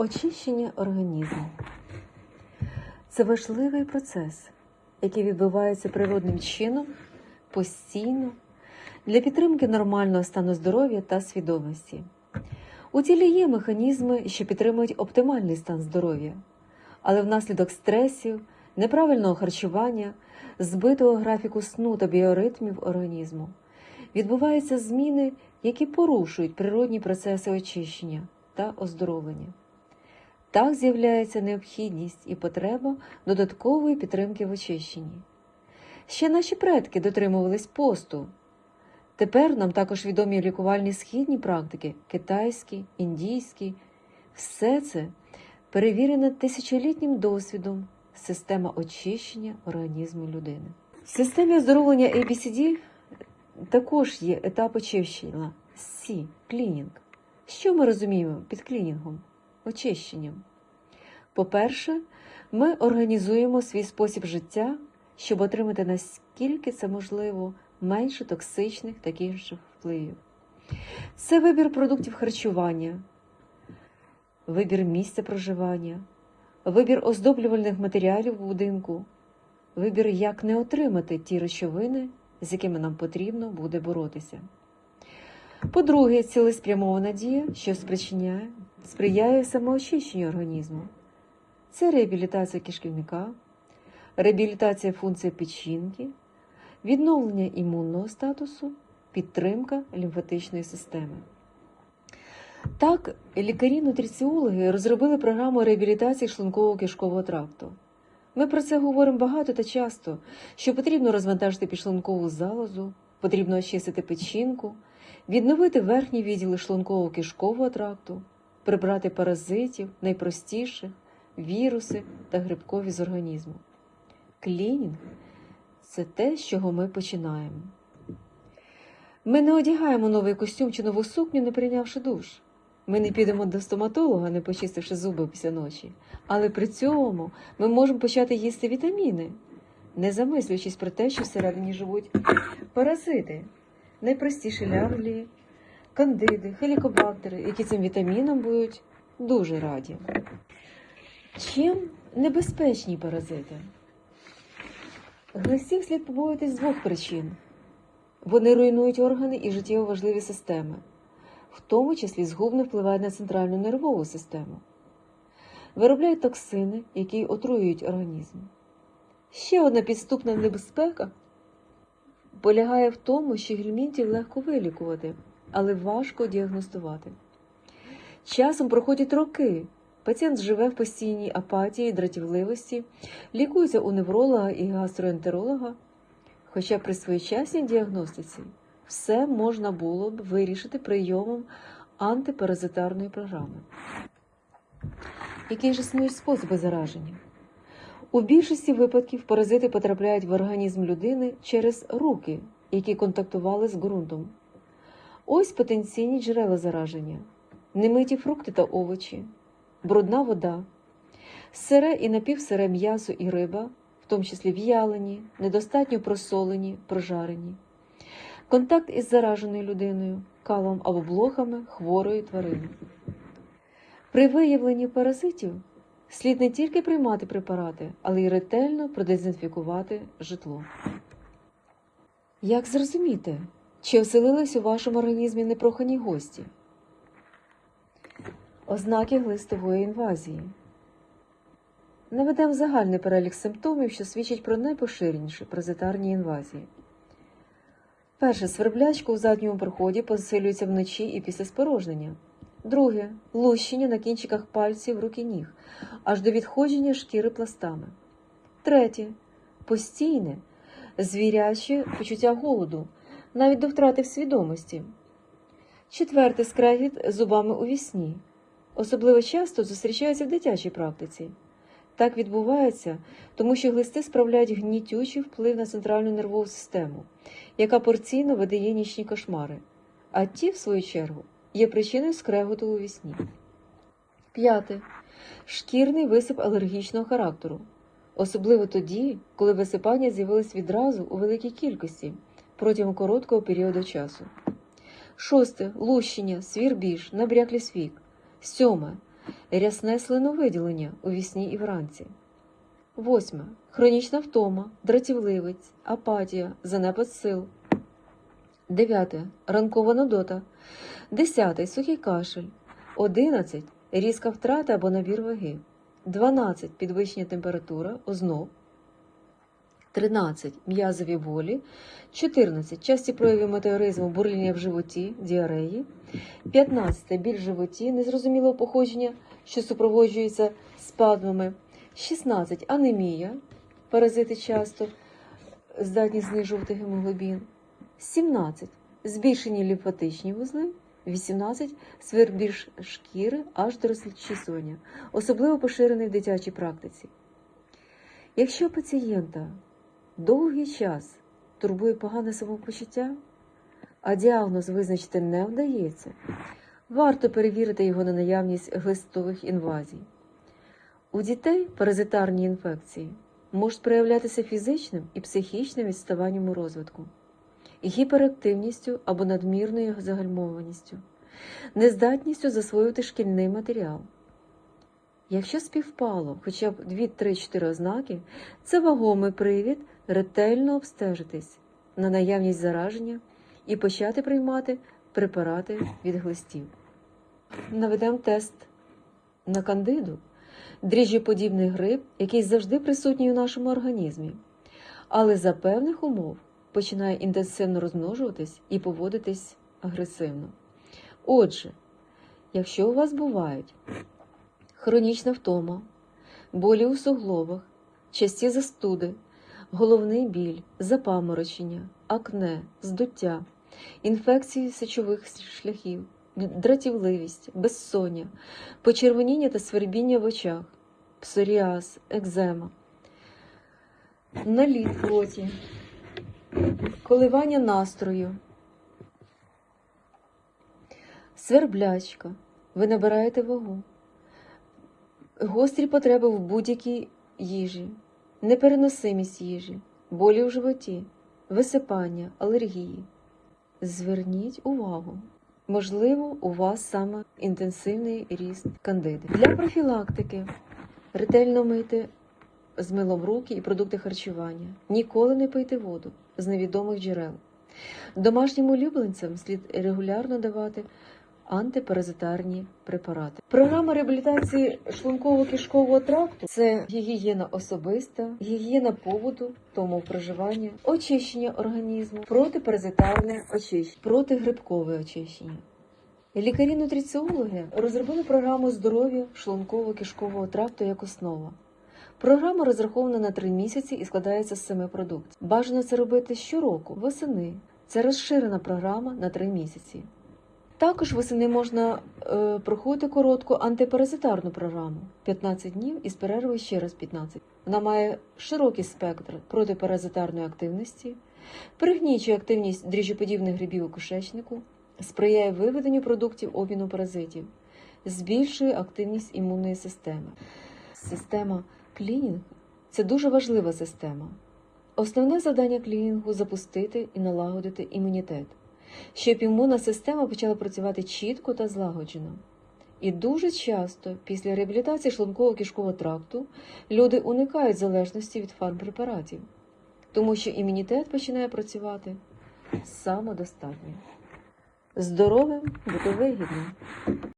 Очищення організму це важливий процес, який відбувається природним чином постійно для підтримки нормального стану здоров'я та свідомості. У тілі є механізми, що підтримують оптимальний стан здоров'я, але внаслідок стресів, неправильного харчування, збитого графіку сну та біоритмів організму відбуваються зміни, які порушують природні процеси очищення та оздоровлення. Так з'являється необхідність і потреба додаткової підтримки в очищенні. Ще наші предки дотримувались посту. Тепер нам також відомі лікувальні східні практики китайські, індійські. Все це перевірено тисячолітнім досвідом система очищення організму людини. В системі оздоровлення ABCD також є етап очищення С клінінг. Що ми розуміємо під клінінгом? Очищенням. По-перше, ми організуємо свій спосіб життя, щоб отримати наскільки це можливо менше токсичних та інших впливів. Це вибір продуктів харчування, вибір місця проживання, вибір оздоблювальних матеріалів в будинку, вибір, як не отримати ті речовини, з якими нам потрібно буде боротися. По-друге, цілеспрямована дія, що спричиняє, сприяє самоочищенню організму. Це реабілітація кишківника, реабілітація функції печінки, відновлення імунного статусу, підтримка лімфатичної системи. Так, лікарі-нутриціологи розробили програму реабілітації шлунково-кишкового тракту. Ми про це говоримо багато та часто, що потрібно розвантажити підшлункову залозу, потрібно очистити печінку, відновити верхні відділи шлунково-кишкового тракту, прибрати паразитів, найпростіших, віруси та грибкові з організму. Клінінг це те, з чого ми починаємо. Ми не одягаємо новий костюм чи нову сукню, не прийнявши душ. Ми не підемо до стоматолога, не почистивши зуби після ночі. Але при цьому ми можемо почати їсти вітаміни, не замислюючись про те, що всередині живуть паразити, найпростіші лявлі, кандиди, хелікобактери, які цим вітамінам будуть дуже раді. Чим небезпечні паразити? Глистів слід побоюватись з двох причин. Вони руйнують органи і життєво важливі системи, в тому числі згубно впливають на центральну нервову систему, виробляють токсини, які отруюють організм. Ще одна підступна небезпека полягає в тому, що гельмінтів легко вилікувати, але важко діагностувати. Часом проходять роки. Пацієнт живе в постійній апатії, дратівливості, лікується у невролога і гастроентеролога, хоча при своєчасній діагностиці все можна було б вирішити прийомом антипаразитарної програми. Які ж існують способи зараження? У більшості випадків паразити потрапляють в організм людини через руки, які контактували з ґрунтом. Ось потенційні джерела зараження, немиті фрукти та овочі, брудна вода, сире і напівсире м'ясо і риба, в тому числі в'ялені, недостатньо просолені, прожарені, контакт із зараженою людиною, калом або блохами хворої тварини. При виявленні паразитів слід не тільки приймати препарати, але й ретельно продезінфікувати житло. Як зрозуміти, чи оселились у вашому організмі непрохані гості? Ознаки глистової інвазії. Наведемо загальний перелік симптомів, що свідчать про найпоширеніші паразитарні інвазії. Перше, сверблячка у задньому проході посилюється вночі і після спорожнення. Друге лущення на кінчиках пальців рук і ніг, аж до відходження шкіри пластами. Третє постійне, звіряче почуття голоду, навіть до втрати в свідомості. Четверте скрегіт зубами у вісні. Особливо часто зустрічається в дитячій практиці. Так відбувається, тому що глисти справляють гнітючий вплив на центральну нервову систему, яка порційно видає нічні кошмари, а ті, в свою чергу, є причиною скреготу у вісні. П'яте. Шкірний висип алергічного характеру, особливо тоді, коли висипання з'явились відразу у великій кількості протягом короткого періоду часу. Шосте лущення, свірбіж, набряклість вік. Сьоме рясне слиновиділення у вісні і вранці. Восьме. Хронічна втома, дратівливість, апатія, занепад сил. Дев'яте. Ранкова нудота. Десяте. Сухий кашель. Одинадцять. Різка втрата або набір ваги. 12. Підвищення температура, озноб. 13. М'язові болі. 14. Часті прояви метеоризму, бурління в животі, діареї. 15. Біль в животі, незрозумілого походження, що супроводжується спазмами. 16. Анемія. Паразити часто здатні знижувати гемоглобін. 17. Збільшені лімфатичні вузли. 18. Свербіж шкіри аж до розчісування, особливо поширений в дитячій практиці. Якщо пацієнта довгий час турбує погане самопочуття, а діагноз визначити не вдається, варто перевірити його на наявність глистових інвазій. У дітей паразитарні інфекції можуть проявлятися фізичним і психічним відставанням у розвитку, гіперактивністю або надмірною загальмованістю, нездатністю засвоювати шкільний матеріал. Якщо співпало хоча б 2-3-4 ознаки, це вагомий привід ретельно обстежитись на наявність зараження і почати приймати препарати від глистів. Наведемо тест на кандиду, дріжджоподібний гриб, який завжди присутній у нашому організмі, але за певних умов починає інтенсивно розмножуватись і поводитись агресивно. Отже, якщо у вас бувають хронічна втома, болі у суглобах, часті застуди, головний біль, запаморочення, акне, здуття, інфекції сечових шляхів, дратівливість, безсоння, почервоніння та свербіння в очах, псоріаз, екзема, наліт в роті, коливання настрою, сверблячка, ви набираєте вагу, гострі потреби в будь-якій їжі, непереносимість їжі, болі у животі, висипання, алергії. Зверніть увагу. Можливо, у вас саме інтенсивний ріст кандиди. Для профілактики ретельно мити з милом руки і продукти харчування. Ніколи не пийте воду з невідомих джерел. Домашнім улюбленцям слід регулярно давати антипаразитарні препарати. Програма реабілітації шлунково-кишкового тракту це гігієна особиста, гігієна поводу, тому проживання, очищення організму, протипаразитарне очищення, протигрибкове очищення. Лікарі-нутриціологи розробили програму здоров'я шлунково-кишкового тракту як основа. Програма розрахована на три місяці і складається з семи продуктів. Бажано це робити щороку, восени. Це розширена програма на три місяці. Також восени можна е, проходити коротку антипаразитарну програму 15 днів із перервою ще раз 15. Вона має широкий спектр протипаразитарної активності, пригнічує активність дріжджоподібних грибів у кишечнику, сприяє виведенню продуктів обміну паразитів, збільшує активність імунної системи. Система клінінгу це дуже важлива система. Основне завдання клінінгу запустити і налагодити імунітет щоб імунна система почала працювати чітко та злагоджено. І дуже часто після реабілітації шлунково-кишкового тракту люди уникають залежності від фармпрепаратів, тому що імунітет починає працювати самодостатньо. Здоровим бути вигідно.